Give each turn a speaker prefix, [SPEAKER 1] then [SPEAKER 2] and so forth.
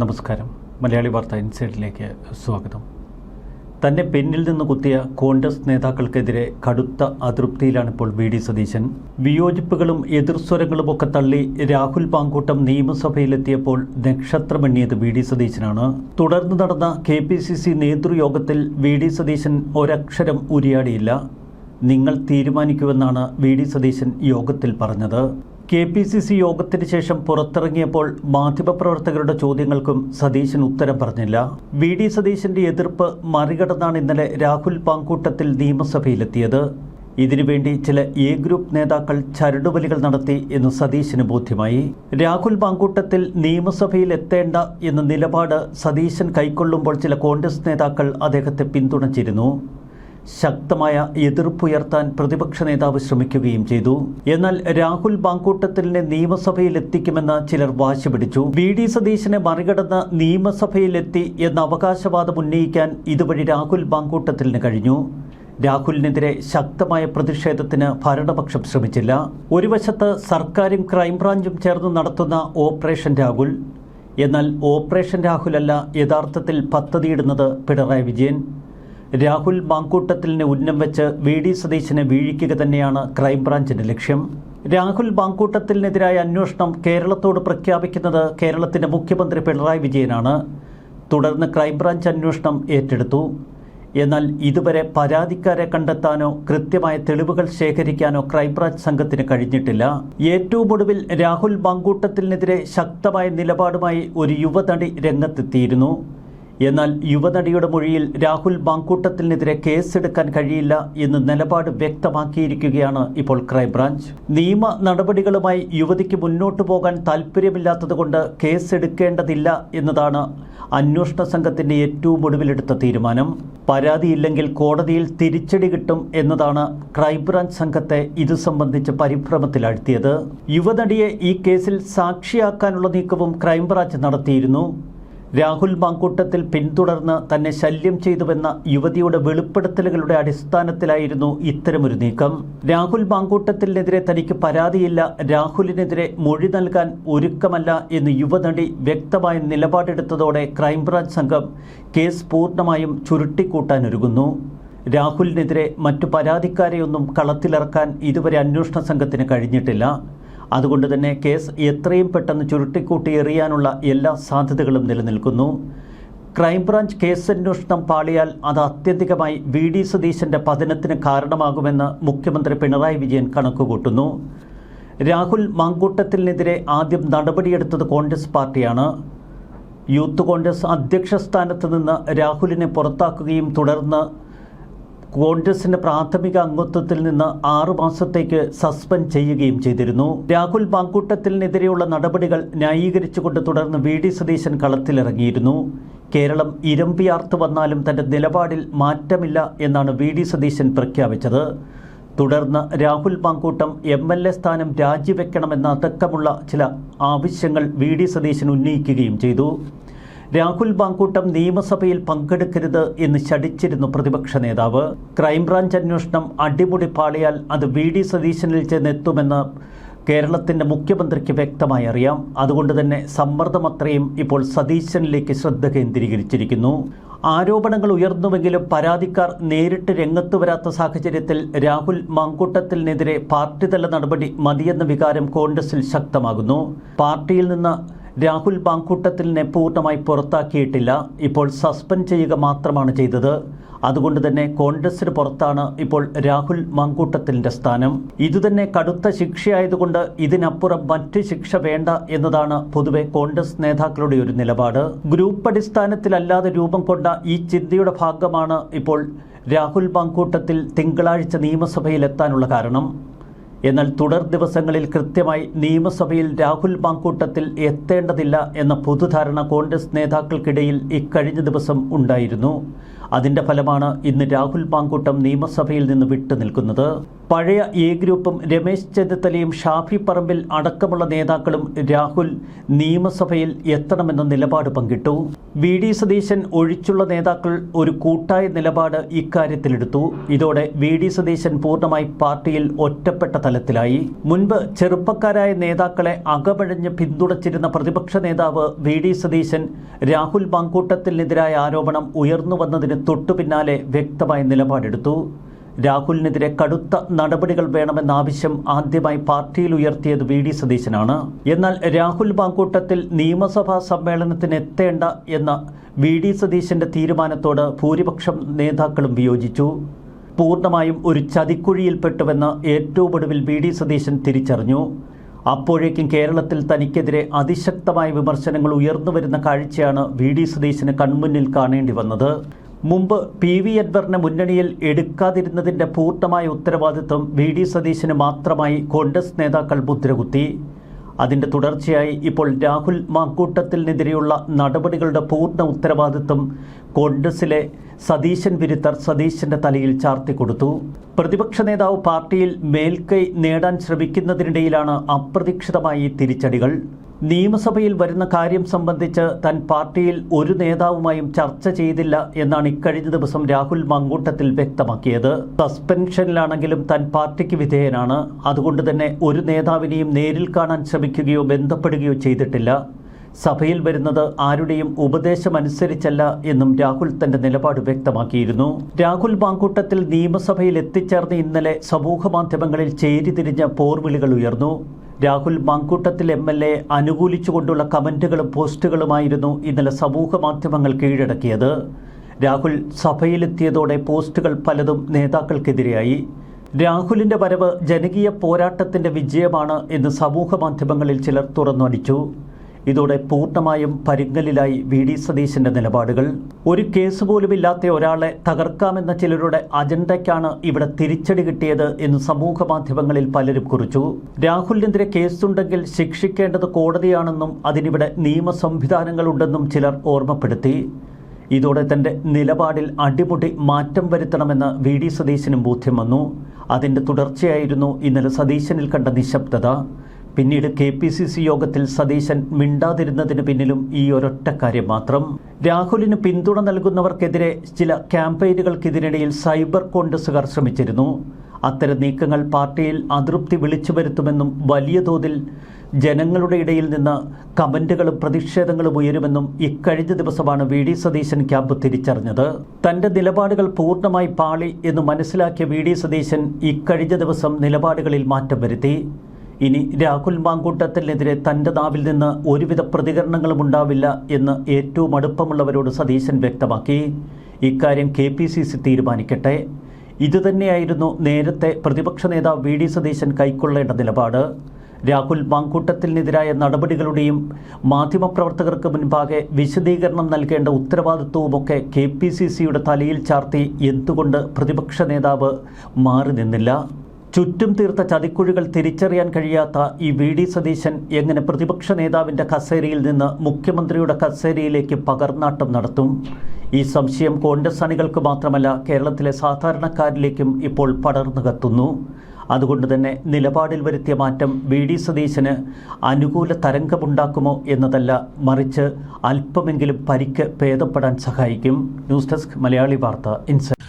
[SPEAKER 1] നമസ്കാരം. മലയാളി വാർത്ത ഇൻസൈഡിലേക്ക് സ്വാഗതം. തന്നെ പിന്നിൽ നിന്ന് കുത്തിയ കോൺഗ്രസ് നേതാക്കൾക്കെതിരെ കടുത്ത അതൃപ്തിയിലാണ് ഇപ്പോൾ വി ഡി സതീശൻ. വിയോജിപ്പുകളും എതിർസ്വരങ്ങളും ഒക്കെ തള്ളി രാഹുൽ പാങ്കൂട്ടം നിയമസഭയിലെത്തിയപ്പോൾ നക്ഷത്രമെണ്ണിയത് വി ഡി സതീശനാണ്. തുടർന്ന് നടന്ന കെ പി സി സി നേതൃയോഗത്തിൽ വി ഡി സതീശൻ ഒരക്ഷരം ഉരിയാടിയില്ല. നിങ്ങൾ തീരുമാനിക്കുമെന്നാണ് വി ഡി സതീശൻ യോഗത്തിൽ പറഞ്ഞത്. കെ പി സി സി യോഗത്തിന് ശേഷം പുറത്തിറങ്ങിയപ്പോൾ മാധ്യമപ്രവർത്തകരുടെ ചോദ്യങ്ങൾക്കും സതീശൻ ഉത്തരം പറഞ്ഞില്ല. വി ഡി സതീശന്റെ എതിർപ്പ് മറികടന്നാണ് ഇന്നലെ രാഹുൽ പാങ്കൂട്ടത്തിൽ നിയമസഭയിലെത്തിയത്. ഇതിനുവേണ്ടി ചില എ ഗ്രൂപ്പ് നേതാക്കൾ ചരടുവലികൾ നടത്തി എന്ന് സതീശന് ബോധ്യമായി. രാഹുൽ പാങ്കൂട്ടത്തിൽ നിയമസഭയിൽ എത്തേണ്ട എന്ന നിലപാട് സതീശൻ കൈക്കൊള്ളുമ്പോൾ ചില കോൺഗ്രസ് നേതാക്കൾ അദ്ദേഹത്തെ പിന്തുണച്ചിരുന്നു. ശക്തമായ എതിർപ്പുയർത്താൻ പ്രതിപക്ഷ നേതാവ് ശ്രമിക്കുകയും ചെയ്തു. എന്നാൽ രാഹുൽ ബാങ്കൂട്ടത്തിലിനെ നിയമസഭയിൽ എത്തിക്കുമെന്ന് ചിലർ വാശി പിടിച്ചു. വി ഡി സതീശനെ മറികടന്ന് നിയമസഭയിലെത്തി എന്ന അവകാശവാദം ഉന്നയിക്കാൻ ഇതുവഴി രാഹുൽ ബാങ്കൂട്ടത്തിലിന് കഴിഞ്ഞു. രാഹുലിനെതിരെ ശക്തമായ പ്രതിഷേധത്തിന് ഭരണപക്ഷം ശ്രമിച്ചില്ല. ഒരു വശത്ത് സർക്കാരും ക്രൈംബ്രാഞ്ചും ചേർന്ന് നടത്തുന്ന ഓപ്പറേഷൻ രാഹുൽ എന്നാൽ ഓപ്പറേഷൻ രാഹുലല്ല യഥാർത്ഥത്തിൽ പദ്ധതിയിടുന്നത് പിണറായി വിജയൻ. രാഹുൽ ബാങ്കൂട്ടത്തിലിനെ ഉന്നം വെച്ച് വി ഡി സതീശനെ വീഴിക്കുക തന്നെയാണ് ക്രൈംബ്രാഞ്ചിന്റെ ലക്ഷ്യം. രാഹുൽ ബാങ്കൂട്ടത്തിനെതിരായ അന്വേഷണം കേരളത്തോട് പ്രഖ്യാപിക്കുന്നത് കേരളത്തിന്റെ മുഖ്യമന്ത്രി പിണറായി വിജയനാണ്. തുടർന്ന് ക്രൈംബ്രാഞ്ച് അന്വേഷണം ഏറ്റെടുത്തു. എന്നാൽ ഇതുവരെ പരാതിക്കാരെ കണ്ടെത്താനോ കൃത്യമായ തെളിവുകൾ ശേഖരിക്കാനോ ക്രൈംബ്രാഞ്ച് സംഘത്തിന് കഴിഞ്ഞിട്ടില്ല. ഏറ്റവും ഒടുവിൽ രാഹുൽ ബാങ്കൂട്ടത്തിനെതിരെ ശക്തമായ നിലപാടുമായി ഒരു യുവനടി രംഗത്തെത്തിയിരുന്നു. എന്നാൽ യുവനടിയുടെ മൊഴിയിൽ രാഹുൽ ബാങ്കൂട്ടത്തിനെതിരെ കേസെടുക്കാൻ കഴിയില്ല എന്ന് നിലപാട് വ്യക്തമാക്കിയിരിക്കുകയാണ് ഇപ്പോൾ ക്രൈംബ്രാഞ്ച്. നിയമ നടപടികളുമായി യുവതിക്ക് മുന്നോട്ടു പോകാൻ താല്പര്യമില്ലാത്തതുകൊണ്ട് കേസെടുക്കേണ്ടതില്ല എന്നതാണ് അന്വേഷണ സംഘത്തിന്റെ ഏറ്റവും ഒടുവിലെടുത്ത തീരുമാനം. പരാതിയില്ലെങ്കിൽ കോടതിയിൽ തിരിച്ചടി കിട്ടും എന്നതാണ് ക്രൈംബ്രാഞ്ച് സംഘത്തെ ഇത് സംബന്ധിച്ച് പരിഭ്രമത്തിലാഴ്ത്തിയത്. യുവനടിയെ ഈ കേസിൽ സാക്ഷിയാക്കാനുള്ള നീക്കവും ക്രൈംബ്രാഞ്ച് നടത്തിയിരുന്നു. രാഹുൽ മാങ്കൂട്ടത്തിൽ പിന്തുടർന്ന് തന്നെ ശല്യം ചെയ്തുവെന്ന യുവതിയുടെ വെളിപ്പെടുത്തലുകളുടെ അടിസ്ഥാനത്തിലായിരുന്നു ഇത്തരമൊരു നീക്കം. രാഹുൽ മാങ്കൂട്ടത്തിനെതിരെ തനിക്ക് പരാതിയില്ല. രാഹുലിനെതിരെ മൊഴി നൽകാൻ ഒരുക്കമല്ല എന്ന് യുവനടി വ്യക്തമായ നിലപാടെടുത്തതോടെ ക്രൈംബ്രാഞ്ച് സംഘം കേസ് പൂർണമായും ചുരുട്ടിക്കൂട്ടാനൊരുങ്ങുന്നു. രാഹുലിനെതിരെ മറ്റു പരാതിക്കാരെയൊന്നും കളത്തിലിറക്കാൻ ഇതുവരെ അന്വേഷണ സംഘത്തിന് കഴിഞ്ഞിട്ടില്ല. അതുകൊണ്ട് തന്നെ കേസ് എത്രയും പെട്ടെന്ന് ചുരുട്ടിക്കൂട്ടി എറിയാനുള്ള എല്ലാ സാധ്യതകളും നിലനിൽക്കുന്നു. ക്രൈംബ്രാഞ്ച് കേസ് അന്വേഷണം പാളിയാൽ അത് അത്യധികമായി വി ഡി സതീശന്റെ പതനത്തിന് കാരണമാകുമെന്ന് മുഖ്യമന്ത്രി പിണറായി വിജയൻ കണക്കുകൂട്ടുന്നു. രാഹുൽ മാങ്കൂട്ടത്തിനെതിരെ ആദ്യം നടപടിയെടുത്തത് കോൺഗ്രസ് പാർട്ടിയാണ്. യൂത്ത് കോൺഗ്രസ് അധ്യക്ഷ സ്ഥാനത്ത് നിന്ന് രാഹുലിനെ പുറത്താക്കുകയും തുടർന്ന് കോൺഗ്രസിന്റെ പ്രാഥമിക അംഗത്വത്തിൽ നിന്ന് ആറു മാസത്തേക്ക് സസ്പെൻഡ് ചെയ്യുകയും ചെയ്തിരുന്നു. രാഹുൽ മാങ്കൂട്ടത്തിനെതിരെയുള്ള നടപടികൾ ന്യായീകരിച്ചുകൊണ്ട് തുടർന്ന് വി ഡി സതീശൻ കളത്തിലിറങ്ങിയിരുന്നു. കേരളം ഇരമ്പിയാർത്ത് വന്നാലും തന്റെ നിലപാടിൽ മാറ്റമില്ല എന്നാണ് വി ഡി സതീശൻ പ്രഖ്യാപിച്ചത്. തുടർന്ന് Rahul Mamkoottam M L A സ്ഥാനം രാജിവെക്കണമെന്നതക്കമുള്ള ചില ആവശ്യങ്ങൾ വി ഡി സതീശൻ ഉന്നയിക്കുകയും ചെയ്തു. രാഹുൽ ബാങ്കൂട്ടം നിയമസഭയിൽ പങ്കെടുക്കരുത് എന്ന് ശടിച്ചിരുന്നു പ്രതിപക്ഷ നേതാവ്. ക്രൈംബ്രാഞ്ച് അന്വേഷണം അടിമുടി പാളിയാൽ അത് വി ഡി സതീശനിൽ ചെന്നെത്തുമെന്ന് കേരളത്തിന്റെ മുഖ്യമന്ത്രിക്ക് വ്യക്തമായി അറിയാം. അതുകൊണ്ട് തന്നെ സമ്മർദ്ദമത്രയും ഇപ്പോൾ സതീശനിലേക്ക് ശ്രദ്ധ കേന്ദ്രീകരിച്ചിരിക്കുന്നു. ആരോപണങ്ങൾ ഉയർന്നുവെങ്കിലും പരാതിക്കാർ നേരിട്ട് രംഗത്തു വരാത്ത സാഹചര്യത്തിൽ രാഹുൽ മാങ്കൂട്ടത്തിനെതിരെ പാർട്ടിതല നടപടി മതിയെന്ന വികാരം കോൺഗ്രസിൽ ശക്തമാകുന്നു. പാർട്ടിയിൽ നിന്ന് രാഹുൽ ബാങ്കൂട്ടത്തിലിനെ പൂർണമായി പുറത്താക്കിയിട്ടില്ല. ഇപ്പോൾ സസ്പെൻഡ് ചെയ്യുക മാത്രമാണ് ചെയ്തത്. അതുകൊണ്ട് തന്നെ കോൺഗ്രസിന് പുറത്താണ് ഇപ്പോൾ രാഹുൽ മാങ്കൂട്ടത്തിന്റെ സ്ഥാനം. ഇതുതന്നെ കടുത്ത ശിക്ഷയായതുകൊണ്ട് ഇതിനപ്പുറം മറ്റ് ശിക്ഷ വേണ്ട എന്നതാണ് പൊതുവെ കോൺഗ്രസ് നേതാക്കളുടെ ഒരു നിലപാട്. ഗ്രൂപ്പ് അടിസ്ഥാനത്തിലല്ലാതെ രൂപം കൊണ്ട ഈ ചിന്തയുടെ ഭാഗമാണ് ഇപ്പോൾ രാഹുൽ മാങ്കൂട്ടത്തിൽ തിങ്കളാഴ്ച നിയമസഭയിലെത്താനുള്ള കാരണം. എന്നാൽ തുടർ ദിവസങ്ങളിൽ കൃത്യമായി നിയമസഭയിൽ രാഹുൽ മാങ്കൂട്ടത്തിൽ എത്തേണ്ടതില്ല എന്ന പൊതുധാരണ കോൺഗ്രസ് നേതാക്കൾക്കിടയിൽ ഇക്കഴിഞ്ഞ ദിവസം ഉണ്ടായിരുന്നു. അതിന്റെ ഫലമാണ് ഇന്ന് രാഹുൽ മാങ്കൂട്ടം നിയമസഭയിൽ നിന്ന് വിട്ടുനിൽക്കുന്നത്. പഴയ എ ഗ്രൂപ്പും രമേശ് ചെന്നിത്തലയും ഷാഫി പറമ്പിൽ അടക്കമുള്ള നേതാക്കളും രാഹുൽ നിയമസഭയിൽ എത്തണമെന്ന നിലപാട് പങ്കിട്ടു. വി ഡി സതീശൻ ഒഴിച്ചുള്ള നേതാക്കൾ ഒരു കൂട്ടായ നിലപാട് ഇക്കാര്യത്തിലെടുത്തു. ഇതോടെ വി ഡി സതീശൻ പൂർണമായി പാർട്ടിയിൽ ഒറ്റപ്പെട്ട തലത്തിലായി. മുൻപ് ചെറുപ്പക്കാരായ നേതാക്കളെ അകമഴിഞ്ഞ് പിന്തുണച്ചിരുന്ന പ്രതിപക്ഷ നേതാവ് വി ഡി സതീശൻ രാഹുൽ മാങ്കൂട്ടത്തിനെതിരായ ആരോപണം ഉയർന്നു വന്നതിന് തൊട്ടുപിന്നാലെ വ്യക്തമായ നിലപാടെടുത്തു. രാഹുലിനെതിരെ കടുത്ത നടപടികൾ വേണമെന്ന ആവശ്യം ആദ്യമായി പാർട്ടിയിൽ ഉയർത്തിയത് വി ഡി സതീശനാണ്. എന്നാൽ രാഹുൽ മാങ്കൂട്ടത്തിൽ നിയമസഭാ സമ്മേളനത്തിന് എത്തേണ്ട എന്ന വി ഡി സതീശന്റെ തീരുമാനത്തോട് ഭൂരിപക്ഷം നേതാക്കളും വിയോജിച്ചു. പൂർണമായും ഒരു ചതിക്കുഴിയിൽപ്പെട്ടുവെന്ന് ഏറ്റവും ഒടുവിൽ വി ഡി സതീശൻ തിരിച്ചറിഞ്ഞു. അപ്പോഴേക്കും കേരളത്തിൽ തനിക്കെതിരെ അതിശക്തമായ വിമർശനങ്ങൾ ഉയർന്നു വരുന്ന കാഴ്ചയാണ് വി ഡി സതീശന് കൺമുന്നിൽ കാണേണ്ടി വന്നത്. മുമ്പ് പി വി അക്ബറിനെ മുന്നണിയിൽ എടുക്കാതിരുന്നതിന്റെ പൂർണമായ ഉത്തരവാദിത്വം വി ഡി സതീശന് മാത്രമായി കോൺഗ്രസ് നേതാക്കൾ മുദ്രകുത്തി. അതിന്റെ തുടർച്ചയായി ഇപ്പോൾ രാഹുൽ മാക്കൂട്ടത്തിനെതിരെയുള്ള നടപടികളുടെ പൂർണ ഉത്തരവാദിത്വം കോൺഗ്രസിലെ സതീശൻ വിരുദ്ധർ സതീശന്റെ തലയിൽ ചാർത്തിക്കൊടുത്തു പ്രതിപക്ഷ നേതാവ് പാർട്ടിയിൽ മേൽക്കൈ നേടാൻ ശ്രമിക്കുന്നതിനിടയിലാണ് അപ്രതീക്ഷിതമായി തിരിച്ചടികൾ. നിയമസഭയിൽ വരുന്ന കാര്യം സംബന്ധിച്ച് താൻ പാർട്ടിയിൽ ഒരു നേതാവുമായും ചർച്ച ചെയ്തില്ല എന്നാണ് ഇക്കഴിഞ്ഞ ദിവസം രാഹുൽ മങ്കൂട്ടത്തിൽ വ്യക്തമാക്കിയത്. സസ്പെൻഷനിലാണെങ്കിലും താൻ പാർട്ടിക്ക് വിധേയനാണ്. അതുകൊണ്ട് തന്നെ ഒരു നേതാവിനെയും നേരിൽ കാണാൻ ശ്രമിക്കുകയോ ബന്ധപ്പെടുകയോ ചെയ്തിട്ടില്ല. സഭയിൽ വരുന്നത് ആരുടെയും ഉപദേശമനുസരിച്ചല്ല എന്നും രാഹുൽ തന്റെ നിലപാട് വ്യക്തമാക്കിയിരുന്നു. രാഹുൽ മാങ്കൂട്ടത്തിൽ നിയമസഭയിൽ എത്തിച്ചേർന്ന് ഇന്നലെ സമൂഹ മാധ്യമങ്ങളിൽ ചേരിതിരിഞ്ഞ പോർവിളികൾ ഉയർന്നു. Rahul Mamkoottathil M L A അനുകൂലിച്ചുകൊണ്ടുള്ള കമന്റുകളും പോസ്റ്റുകളുമായിരുന്നു ഇന്നലെ സമൂഹ മാധ്യമങ്ങൾ കീഴടക്കിയത്. രാഹുൽ സഭയിലെത്തിയതോടെ പോസ്റ്റുകൾ പലതും നേതാക്കൾക്കെതിരെയായി. രാഹുലിന്റെ വരവ് ജനകീയ പോരാട്ടത്തിന്റെ വിജയമാണ് എന്ന് സമൂഹ മാധ്യമങ്ങളിൽ ചിലർ തുറന്നടിച്ചു. ഇതോടെ പൂർണമായും പരിങ്ങലിലായി വി ഡി സതീശന്റെ നിലപാടുകൾ. ഒരു കേസ് പോലും ഇല്ലാത്ത ഒരാളെ തകർക്കാമെന്ന ചിലരുടെ അജണ്ടയ്ക്കാണ് ഇവിടെ തിരിച്ചടി കിട്ടിയത് എന്ന് സമൂഹ മാധ്യമങ്ങളിൽ പലരും കുറിച്ചു. രാഹുലിനെതിരെ കേസുണ്ടെങ്കിൽ ശിക്ഷിക്കേണ്ടത് കോടതിയാണെന്നും അതിനിവിടെ നിയമ സംവിധാനങ്ങളുണ്ടെന്നും ചിലർ ഓർമ്മപ്പെടുത്തി. ഇതോടെ തന്റെ നിലപാടിൽ അടിമുടി മാറ്റം വരുത്തണമെന്ന് വി ഡി സതീശനും ബോധ്യം വന്നു. അതിന്റെ തുടർച്ചയായിരുന്നു ഇന്നലെ സതീശനിൽ കണ്ട നിശബ്ദത. പിന്നീട് കെ പി സി സി യോഗത്തിൽ സതീശൻ മിണ്ടാതിരുന്നതിന് പിന്നിലും ഈ ഒരൊറ്റ കാര്യം മാത്രം. രാഹുലിന് പിന്തുണ നൽകുന്നവർക്കെതിരെ ചില ക്യാമ്പയിനുകൾക്കിതിനിടയിൽ സൈബർ കോൺഗ്രസുകാർ ശ്രമിച്ചിരുന്നു. അത്തരം നീക്കങ്ങൾ പാർട്ടിയിൽ അതൃപ്തി വിളിച്ചു വരുത്തുമെന്നും വലിയ തോതിൽ ജനങ്ങളുടെ ഇടയിൽ നിന്ന് കമന്റുകളും പ്രതിഷേധങ്ങളും ഉയരുമെന്നും ഇക്കഴിഞ്ഞ ദിവസമാണ് വി ഡി സതീശൻ ക്യാമ്പ് തിരിച്ചറിഞ്ഞത്. തന്റെ നിലപാടുകൾ പൂർണമായി പാളി എന്ന് മനസ്സിലാക്കിയ വി ഡി സതീശൻ ഇക്കഴിഞ്ഞ ദിവസം നിലപാടുകളിൽ മാറ്റം വരുത്തി. ഇനി രാഹുൽ മാങ്കൂട്ടത്തിനെതിരെ തന്റെ നാവിൽ നിന്ന് ഒരുവിധ പ്രതികരണങ്ങളും ഉണ്ടാവില്ല എന്ന് ഏറ്റവും അടുപ്പമുള്ളവരോട് സതീശൻ വ്യക്തമാക്കി. ഇക്കാര്യം കെ പി സി സി തീരുമാനിക്കട്ടെ. ഇതുതന്നെയായിരുന്നു നേരത്തെ പ്രതിപക്ഷ നേതാവ് വി ഡി സതീശൻ കൈക്കൊള്ളേണ്ട നിലപാട്. രാഹുൽ മാങ്കൂട്ടത്തിനെതിരായ നടപടികളുടെയും മാധ്യമപ്രവർത്തകർക്ക് മുൻപാകെ വിശദീകരണം നൽകേണ്ട ഉത്തരവാദിത്വവുമൊക്കെ കെ പി സി സിയുടെ തലയിൽ ചാർത്തി എന്തുകൊണ്ട് പ്രതിപക്ഷ നേതാവ് മാറി നിന്നില്ല? ചുറ്റും തീർത്ത ചതിക്കുഴികൾ തിരിച്ചറിയാൻ കഴിയാത്ത ഈ വി ഡി സതീശൻ എങ്ങനെ പ്രതിപക്ഷ നേതാവിന്റെ കസേരയിൽ നിന്ന് മുഖ്യമന്ത്രിയുടെ കസേരയിലേക്ക് പകർന്നാട്ടം നടത്തും? ഈ സംശയം കോൺഗ്രസ് അണികൾക്ക് മാത്രമല്ല കേരളത്തിലെ സാധാരണക്കാരിലേക്കും ഇപ്പോൾ പടർന്നു കത്തുന്നു. അതുകൊണ്ട് തന്നെ നിലപാടിൽ വരുത്തിയ മാറ്റം വി ഡി സതീശന് അനുകൂല തരംഗമുണ്ടാക്കുമോ എന്നതല്ല മറിച്ച് അല്പമെങ്കിലും പരിക്ക് ഭേദപ്പെടാൻ സഹായിക്കും. ന്യൂസ് ഡെസ്ക് മലയാളി വാർത്ത ഇൻസൈറ്റ്